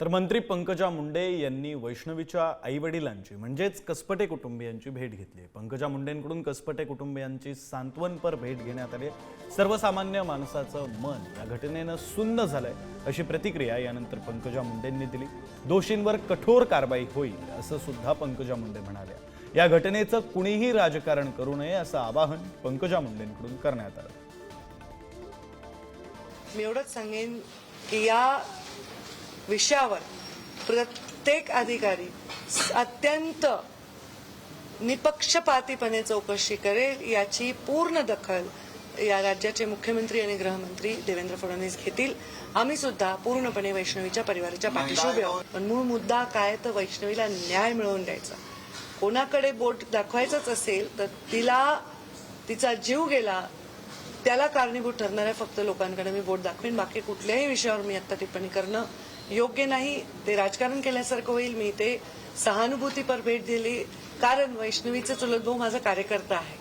तर मंत्री पंकजा मुंडे यांनी वैष्णवीच्या आईवडिलांची म्हणजेच कसपटे कुटुंबियांची भेट घेतली पंकजा मुंडेंकडून कसपटे कुटुंबियांची सांत्वनपर भेट घेण्यात आली सर्वसामान्य माणसाचं मन या घटनेनं सुन्न झालंय अशी प्रतिक्रिया यानंतर पंकजा मुंडेंनी दिली. दोषींवर कठोर कारवाई होईल असं सुद्धा पंकजा मुंडे म्हणाल्या या घटनेचं कुणीही राजकारण करू नये असं आवाहन पंकजा मुंडेंकडून करण्यात आलं. मी एवढंच सांगेन की या विषयावर. प्रत्येक अधिकारी अत्यंत निपक्षपातीपणे चौकशी करेल याची पूर्ण दखल या राज्याचे मुख्यमंत्री आणि गृहमंत्री देवेंद्र फडणवीस घेतील. आम्ही सुद्धा पूर्णपणे वैष्णवीच्या परिवाराच्या पाठीशी उभे आहोत. पण मूळ मुद्दा काय? तर वैष्णवीला न्याय मिळवून द्यायचा. कोणाकडे बोट दाखवायचंच असेल तर तिला तिचा जीव गेला त्याला कारणीभूत ठरणाऱ्या फक्त लोकांकडे मी बोट दाखवीन. बाकी कुठल्याही विषयावर मी आता टिप्पणी करणं योग्य नाही ते राजकारण केल्यासारखं होईल. मी ते सहानुभूतीपर भेट दिली. कारण वैष्णवीचं चुलत भाऊ माझा कार्यकर्ता आहे.